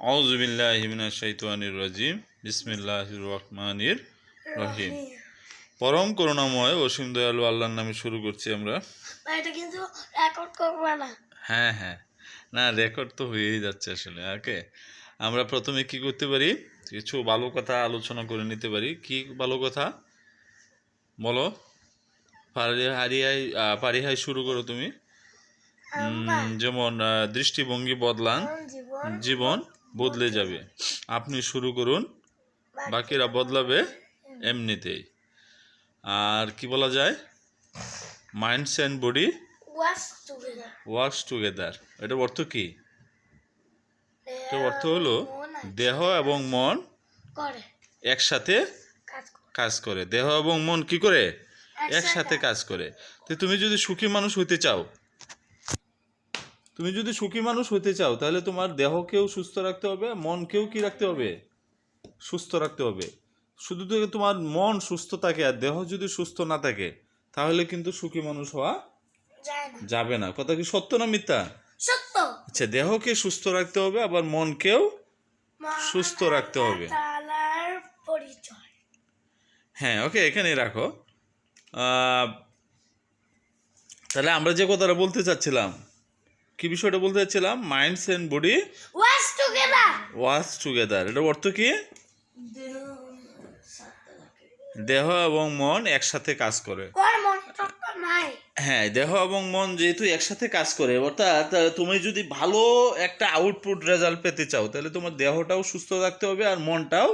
আউজুবিল্লাহিমিনা শৈতানির রাজিম। বিসমিল্লাহির রহমানির রহিম। পরম করুণাময় অসীম দয়ালু আল্লাহর নামে শুরু করছি আমরা। এটা কিন্তু রেকর্ড করবে না। হ্যাঁ হ্যাঁ। না রেকর্ড তো হয়েই যাচ্ছে আসলে ওকে? আমরা প্রথমে কি করতে পারি? কিছু ভালো কথা আলোচনা করে নিতে পারি। কি ভালো কথা? বলো। পারিহাই পারিহাই শুরু করো তুমি। যেমন দৃষ্টিভঙ্গি বদলান। জীবন বদলে যাবে। আপনি শুরু করুন। বাকিরা বদলাবে এমনিতেই। আর কি বলা যায়? Minds and body works together এটার অর্থ কি? এটার অর্থ হলো দেহ এবং মন একসাথে কাজ করে। কাজ করে। দেহ এবং মন কি করে? একসাথে কাজ করে। তো তুমি যদি সুখী মানুষ হইতে চাও তুমি যদি সুখী মানুষ হতে চাও তাহলে তোমার দেহকেও সুস্থ রাখতে হবে মনকেও কি রাখতে হবে? সুস্থ রাখতে হবে। শুধু তো তোমার মন সুস্থ থাকে আর দেহ যদি সুস্থ না থাকে তাহলে কিন্তু সুখী মানুষ হওয়া যাবে না। কথা কি সত্য না মিথ্যা? সত্য। আচ্ছা দেহকে সুস্থ রাখতে হবে আবার মনকেও সুস্থ রাখতে হবে। হ্যাঁ ওকে এখানে রাখো। তাহলে আমরা যে কথাটা বলতে চাচ্ছিলাম কি বিষয়টা বলতে চাচ্ছিলাম? Minds and body wash together wash together এটা অর্থ কি? দেহ এবং মন একসাথে কাজ করে। হ্যাঁ দেহ এবং মন যেহেতু একসাথে কাজ করে অর্থাৎ তুমি যদি ভালো একটা আউটপুট রেজাল্ট পেতে চাও তাহলে তোমার দেহটাও সুস্থ থাকতে হবে আর মনটাও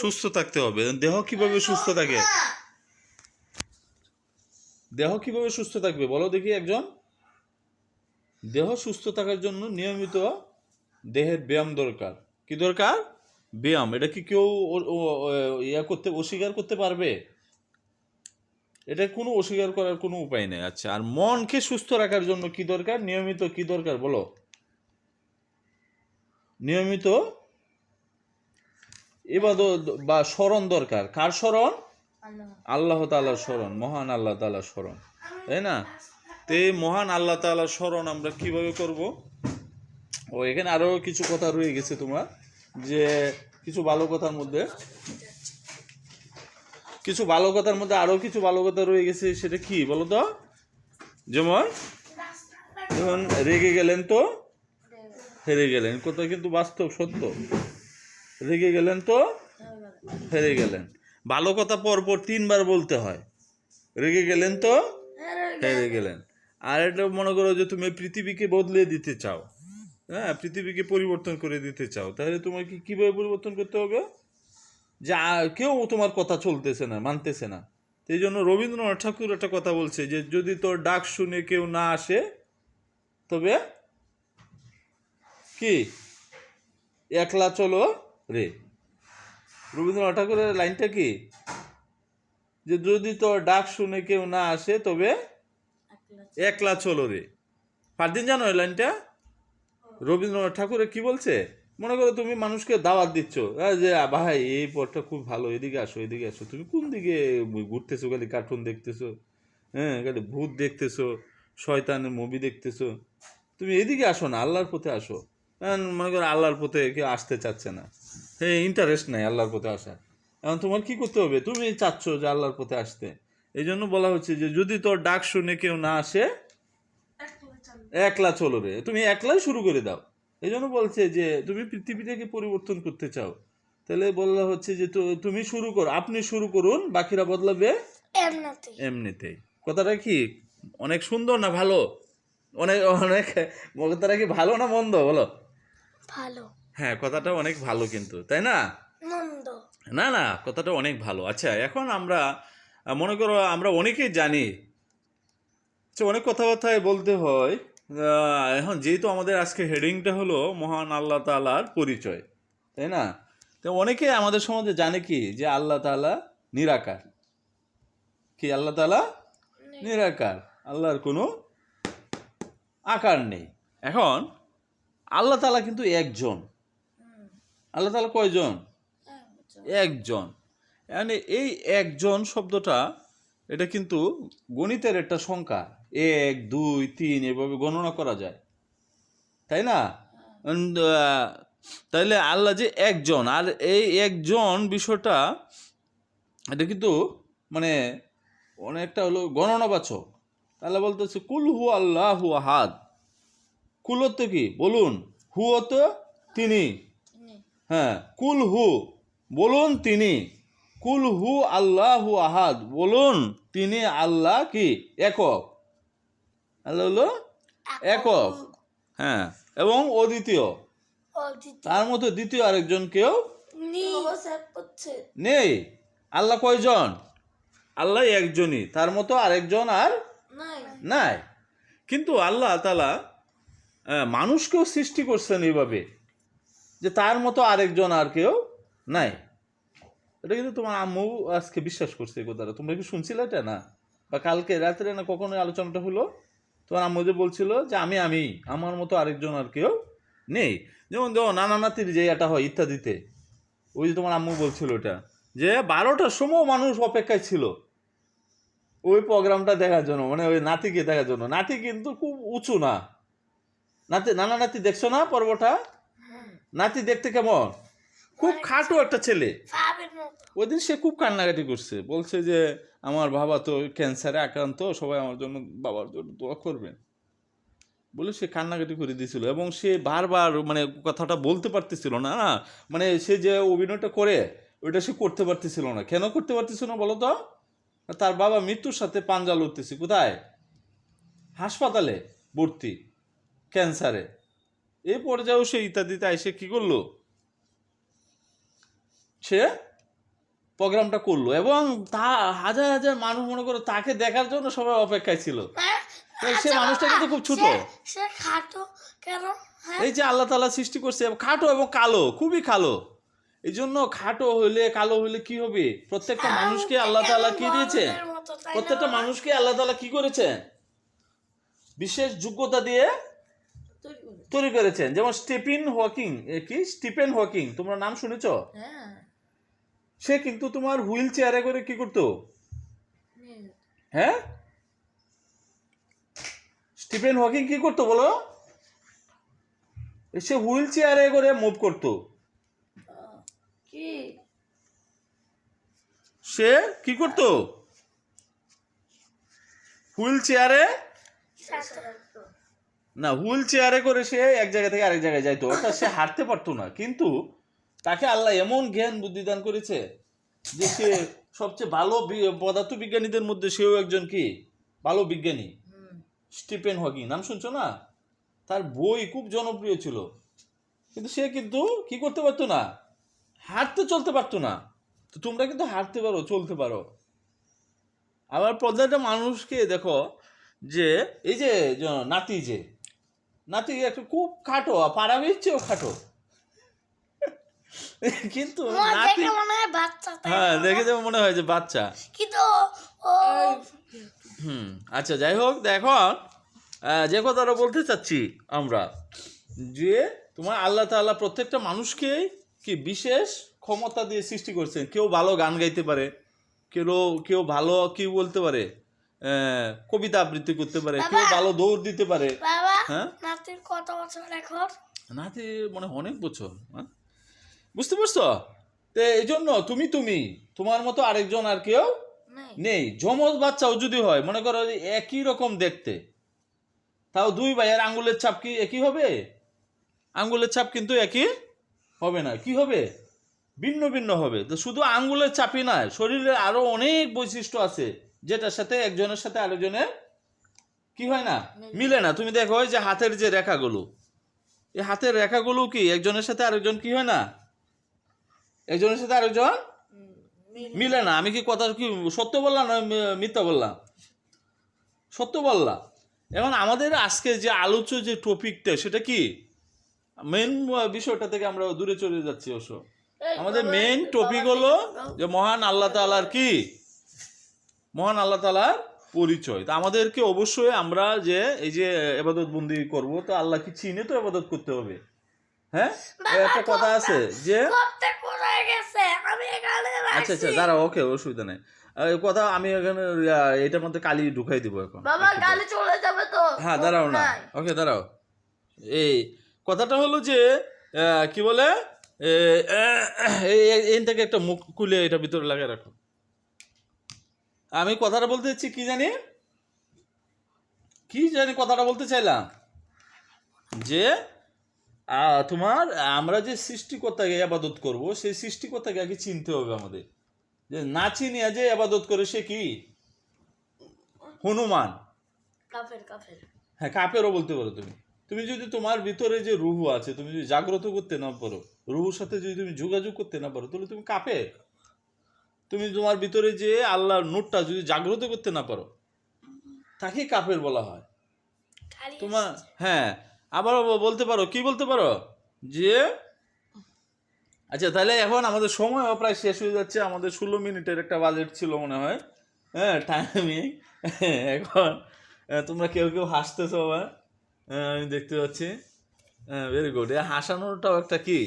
সুস্থ থাকতে হবে। দেহ কীভাবে সুস্থ থাকে? দেহ কীভাবে সুস্থ থাকবে? বলো দেখি একজন। দেহ সুস্থ থাকার জন্য নিয়মিত দেহের ব্যায়াম দরকার। কি দরকার? ব্যায়াম। এটা কি কেউ ইয়া করতে অস্বীকার করতে পারবে? এটা কোনো অস্বীকার করার কোনো উপায় নেই। আচ্ছা আর মনকে সুস্থ রাখার জন্য কি দরকার? নিয়মিত কি দরকার? বলো। নিয়মিত এবাদত বা স্মরণ দরকার। কার স্মরণ? আল্লাহ। তালার স্মরণ। মহান আল্লাহ তালার স্মরণ। তাই না? তো এই মহান আল্লাহ তালার স্মরণ আমরা কীভাবে করব? ও এখানে আরও কিছু কথা রয়ে গেছে তোমার যে কিছু ভালো কথার মধ্যে। কিছু ভালো কথার মধ্যে আরও কিছু ভালো কথা রয়ে গেছে সেটা কি বলো তো? যেমন? যখন রেগে গেলেন তো? হেরে গেলেন কথা কিন্তু বাস্তব সত্য। রেগে গেলেন তো? হেরে গেলেন। ভালো কথা পরপর তিনবার বলতে হয়। রেগে গেলেন তো? হেরে গেলেন। আর এটা মনে করো যে তুমি পৃথিবীকে বদলে দিতে চাও। হ্যাঁ পৃথিবীকে পরিবর্তন করে দিতে চাও। তাহলে তোমাকে কীভাবে পরিবর্তন করতে হবে? যে কেউ তোমার কথা চলতেছে না, মানতেছে না। এই জন্য রবীন্দ্রনাথ ঠাকুর একটা কথা বলছে যে, যদি তোর ডাক শুনে কেউ না আসে, তবে কি? একলা চলো রে। রবীন্দ্রনাথ ঠাকুরের লাইনটা কি? যে যদি তোর ডাক শুনে কেউ না আসে, তবে একলা চলো রে। পারদিন জানো এই লাইনটা? রবীন্দ্রনাথ ঠাকুরের কি বলছে? মনে করো তুমি মানুষকে দাওয়াত দিচ্ছ। যে ভাই, এই পথটা খুব ভালো, এদিকে আসো এদিকে আসো। তুমি কোন দিকে ঘুরতেছো? খালি কার্টুন দেখতেছো হ্যাঁ খালি ভূত দেখতেছো শয়তানের মুভি দেখতেছো। তুমি এদিকে আসো না, আল্লাহর পথে আসো। মনে করো আল্লাহর পথে কেউ আসতে চাচ্ছে না। হ্যাঁ ইন্টারেস্ট নাই আল্লাহর পথে আসার। এখন তোমার কি করতে হবে? তুমি চাচ্ছ যে আল্লাহর পথে আসতে। এই জন্য বলা হচ্ছে যে যদি তোর ডাক শুনে কেউ না আসে একলা চলো রে। তুমি একলাই শুরু করে দাও। এই জন্য বলছে যে তুমি পৃথিবীটাকে পরিবর্তন করতে চাও। তাহলে বলা হচ্ছে যে তুমি শুরু করো আপনি শুরু করুন বাকিরা বদলাবে এমনিতেই। কথাটা কি? অনেক সুন্দর না ভালো? অনেক অনেক কথাটা কি ভালো না মন্দ? বলো। ভালো। হ্যাঁ কথাটা অনেক ভালো কিন্তু তাই না? মন্দ। না না কথাটা অনেক ভালো। আচ্ছা এখন আমরা মনে করো আমরা অনেকেই জানি আচ্ছা অনেক কথাবার্তায় বলতে হয় এখন যেহেতু আমাদের আজকে হেডিংটা হলো মহান আল্লাহ তালার পরিচয় তাই না? তো অনেকে আমাদের সমাজে জানে কি যে আল্লাহ তালা নিরাকার। কি আল্লাহ তালা নিরাকার। আল্লাহর কোনো আকার নেই। এখন আল্লাহ তালা কিন্তু একজন। আল্লাহ তালা কয়জন? একজন। মানে এই একজন শব্দটা এটা কিন্তু গণিতের একটা সংখ্যা। এক দুই তিন এভাবে গণনা করা যায়। তাই না? তাইলে আল্লাহ যে একজন আর এই একজন বিষয়টা এটা কিন্তু মানে অনেকটা হলো গণনাবাচক। তাহলে বলতেছে কুল হু আল্লাহ হু আহাদ। কুল তো কি? বলুন। হু তো তিনি। হ্যাঁ কুল হু। বলুন তিনি। কুল হু আল্লাহ আহাদ। বলুন তিনি আল্লাহ কি? একক। আল্লাহ হলো একক। হ্যাঁ এবং অদ্বিতীয়। তার মতো দ্বিতীয় আরেকজন কেউ? নেই। আল্লাহ কয়জন? আল্লাহ একজনই। তার মতো আরেকজন আর নাই। নাই। কিন্তু আল্লাহ তালা মানুষকেও সৃষ্টি করছেন এইভাবে যে তার মতো আরেকজন আর কেউ নাই। এটা কিন্তু তোমার আম্মু আজকে বিশ্বাস করছে এই কথাটা। তোমরা কি শুনছিলে এটা না? বা কালকে রাত্রে না কখনো আলোচনাটা হলো? তোমার আম্মু যে বলছিল যে আমি আমি, আমার মতো আরেকজন আর কেউ নেই। যেমন দেখো নানা নাতির যে এটা হয় ইত্যাদিতে, ওই যে তোমার আম্মু বলছিল ওটা যে বারোটার সময় মানুষ অপেক্ষায় ছিল। ওই প্রোগ্রামটা দেখার জন্য মানে ওই নাতিকে দেখার জন্য। নাতি কিন্তু খুব উঁচু না। নাতি, নানা নাতি দেখছ না পর্বটা? নাতি দেখতে কেমন? খুব খাটো একটা ছেলে। ওই দিন সে খুব কান্নাকাটি করছে। বলছে যে আমার বাবা তো ক্যান্সারে আক্রান্ত সবাই আমার জন্য বাবার জন্য দোয়া করবেন। বলে সে কান্নাকাটি করে দিয়েছিল এবং সে বারবার মানে কথাটা বলতে পারতেছিল না না? মানে সে যে অভিনয়টা করে ওইটা সে করতে পারতেছিল না। কেন করতে পারতেছিল না বলো তো? তার বাবা মৃত্যুর সাথে পাঞ্জা লড়তেছে। কোথায়? হাসপাতালে ভর্তি ক্যান্সারে এই পর্যায়েও সে ইত্যাদিতে এসে কি করল? সে প্রোগ্রামটা করল এবং তা হাজার হাজার মানুষ মনে করো তাকে দেখার জন্য সবাই অপেক্ষায় ছিল। হ্যাঁ? সে মানুষটা কিন্তু খুব ছোট। সে- খাটো কেন? হ্যাঁ। এই যে আল্লাহ তালা সৃষ্টি করছে খাটো এবং কালো খুবই কালো। এই জন্য খাটো হইলে কালো হইলে কি হবে? প্রত্যেকটা মানুষকে আল্লাহ তালা কি দিয়েছে? প্রত্যেকটা? মানুষকে আল্লাহ তালা কি করেছেন? বিশেষ যোগ্যতা দিয়ে তৈরি করেছেন। যেমন স্টিফেন হকিং কি? স্টিফেন হকিং তোমরা নাম শুনেছো? হ্যাঁ। সে কিন্তু তোমার হুইল চেয়ারে করে কি করতো? হ্যাঁ? স্টিফেন হকিং কি করতো বলো? সে হুইল চেয়ারে করে মুভ করতো। সে কি করতো? হুইল চেয়ারে? না হুইল চেয়ারে করে সে এক জায়গা থেকে আরেক জায়গায় যাইতো। অর্থাৎ সে হাঁটতে পারতো না। কিন্তু তাকে আল্লাহ এমন জ্ঞান বুদ্ধি দান করেছে যে সে সবচেয়ে ভালো পদার্থ বিজ্ঞানীদের মধ্যে সেও একজন কি? ভালো বিজ্ঞানী। Stephen Hawking. নাম শুনছো না? তার বই খুব জনপ্রিয় ছিল। কিন্তু সে কিন্তু কি করতে পারতো না? হাঁটতে চলতে পারতো না। তো তোমরা কিন্তু হাঁটতে পারো, চলতে পারো। আবার প্রত্যেকটা মানুষকে দেখো যে, এই যে নাতি যে, নাতি একটা খুব খাটো, আর পাড়াবির চেয়েও খাটো। কিন্তু নাতি মনে হয় বাচ্চা হ্যাঁ দেখে যেমন মনে হয় যে বাচ্চা। কিন্তু ও হুম আচ্ছা যাই হোক দেখো যে কথাটা বলতে চাচ্ছি আমরা যে তোমার আল্লাহ তাআলা প্রত্যেকটা মানুষকে কি বিশেষ ক্ষমতা দিয়ে সৃষ্টি করছেন? কেউ ভালো গান গাইতে পারে কেউ কেউ ভালো কি বলতে পারে? আহ, কবিতা আবৃত্তি করতে পারে কেউ ভালো দৌড় দিতে পারে। হ্যাঁ? নাতির কত বছর এখন? নাতি মনে হয় অনেক বছর হ্যাঁ? বুঝতে পারছ? তো এই জন্য তুমি তুমি তোমার মতো আরেকজন আর কেউ নেই। যমজ বাচ্চাও যদি হয় মনে করো একই রকম দেখতে তাও দুই ভাইয়ের আঙ্গুলের ছাপ কি একই হবে? আঙ্গুলের ছাপ কিন্তু একই হবে না। কি হবে? ভিন্ন ভিন্ন হবে। তো শুধু আঙ্গুলের চাপই নয় শরীরে আরও অনেক বৈশিষ্ট্য আছে যেটার সাথে একজনের সাথে আরেকজনের কি হয় না? মিলে। না। তুমি দেখো যে হাতের যে রেখাগুলো এই হাতের রেখাগুলো কি একজনের সাথে আরেকজন কি হয় না? একজনের সাথে আরেকজন? মিলে না। আমি কি কথা কি সত্য বললাম না মিথ্যা বললাম? সত্য বললাম। এখন আমাদের আজকে যে আলোচ্য যে টপিকটা সেটা কি? মেন বিষয়টা থেকে আমরা দূরে চলে যাচ্ছি অবশ্য। আমাদের মেন টপিক হলো যে মহান আল্লাহ তালার কি? মহান আল্লাহ তালার পরিচয়। তা আমাদেরকে অবশ্যই আমরা যে এই যে এবাদত বন্দি করব তো আল্লাহকে চিনে তো এবাদত করতে হবে? হ্যাঁ? একটা কথা আছে যে আচ্ছা আচ্ছা ওকে অসুবিধা নেই। কথা আমি এখানে আহ, এটার মধ্যে কালি ঢুকাই দিব এখন। বাবা চলে যাবে তো হ্যাঁ দাঁড়াও না। ওকে দাঁড়াও। এই কথাটা হলো যে কি বলে? এই থেকে একটা মুখ খুলে এটা ভিতরে লাগিয়ে রাখো। আমি কথাটা বলতে চাচ্ছি কি জানি? কি জানি কথাটা বলতে চাইলাম? যে তোমার আমরা যে সৃষ্টিকর্তাকে আবাদত করব সেই সৃষ্টিকর্তাকে আগে চিনতে হবে আমাদের। যে না চিনিয়া যে আবাদত করে সে কি? হনুমান। কাফের কাফের। হ্যাঁ কাপেরও বলতে পারো তুমি। তুমি যদি তোমার ভিতরে যে রুহু আছে তুমি যদি জাগ্রত করতে না পারো রুহুর সাথে যদি তুমি যোগাযোগ করতে না পারো তাহলে তুমি কাপের তুমি তোমার ভিতরে যে আল্লাহর নোটটা যদি জাগ্রত করতে না পারো তাকে কাপের বলা হয়। তোমার হ্যাঁ আবার বলতে পারো কি বলতে পারো? যে আচ্ছা তাহলে এখন আমাদের সময়ও প্রায় শেষ হয়ে যাচ্ছে আমাদের ষোলো মিনিটের একটা বাজেট ছিল মনে হয়। হ্যাঁ টাইমিং এখন তোমরা কেউ কেউ হাসতেছো আবার। আমি দেখতে পাচ্ছি। হ্যাঁ ভেরি গুড হাসানোটাও একটা কি?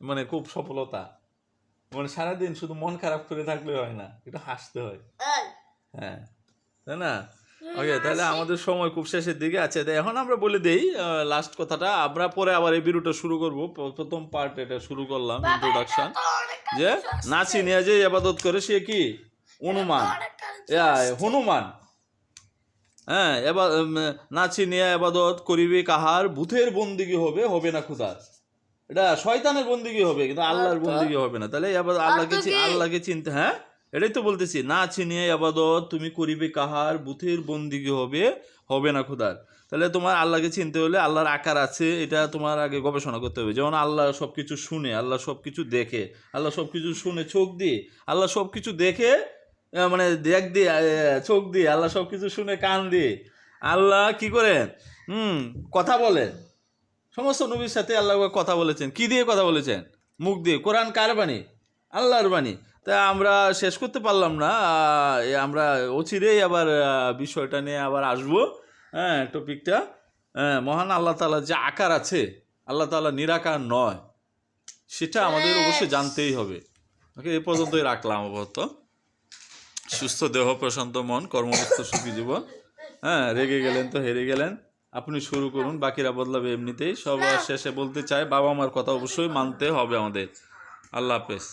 মানে খুব সফলতা। মানে সারাদিন শুধু মন খারাপ করে থাকলে হয় না একটু হাসতে হয়। হ্যাঁ তাই না? ওকে তাহলে আমাদের সময় খুব শেষের দিকে আছে। তাই এখন আমরা বলে দেই লাস্ট কথাটা। আমরা পরে আবার এই ভিডিওটা শুরু করব। প্রথম পার্ট এটা শুরু করলাম ইন্ট্রোডাকশন যে। নাচি নিয়ে যে আবাদত করে সে কি? আছে। হনুমান। হ্যাঁ এবার নাচি নিয়ে আবাদত করিবে কাহার ভূতের বন্দিগি হবে হবে না খুদার এটা শয়তানের বন্দিগি হবে কিন্তু আল্লাহর? বন্দিগি হবে না। তাহলে এবার আল্লাহকে? আল্লাহকে চিনতে হ্যাঁ? এটাই তো বলতেছি, না চিনিয়ে আবাদত তুমি করিবে কাহার, বুথের বন্দিগি হবে হবে না খুদার। তাহলে তোমার আল্লাহকে চিনতে হলে আল্লাহর আকার আছে, এটা তোমার আগে গবেষণা করতে হবে। যেমন আল্লাহ সব কিছু শুনে, আল্লাহ সব কিছু দেখে, আল্লাহ সব কিছু শুনে চোখ দিয়ে, আল্লাহ সব কিছু দেখে মানে দেখ দিয়ে চোখ দিয়ে, আল্লাহ সব কিছু শুনে কান দিয়ে, আল্লাহ কি করেন? হুম, কথা বলেন। সমস্ত নবীর সাথে আল্লাহ কথা বলেছেন। কি দিয়ে কথা বলেছেন? মুখ দিয়ে। কোরআন কার বাণী? আল্লাহর বাণী। তা আমরা শেষ করতে পারলাম না। আমরা অচিরেই আবার বিষয়টা নিয়ে আবার আসব। হ্যাঁ টপিকটা। হ্যাঁ মহান আল্লাহ তালা যে আকার আছে আল্লাহ তালা নিরাকার নয় সেটা আমাদের অবশ্যই জানতেই হবে। ওকে এ পর্যন্তই রাখলাম আপাতত। সুস্থ দেহ প্রশান্ত মন কর্মব্যস্ত সুখী জীবন। হ্যাঁ রেগে গেলেন তো হেরে গেলেন। আপনি শুরু করুন বাকিরা বদলাবে এমনিতেই। সবার শেষে বলতে চাই বাবা মার কথা অবশ্যই মানতে হবে আমাদের। আল্লাহ হাফেজ।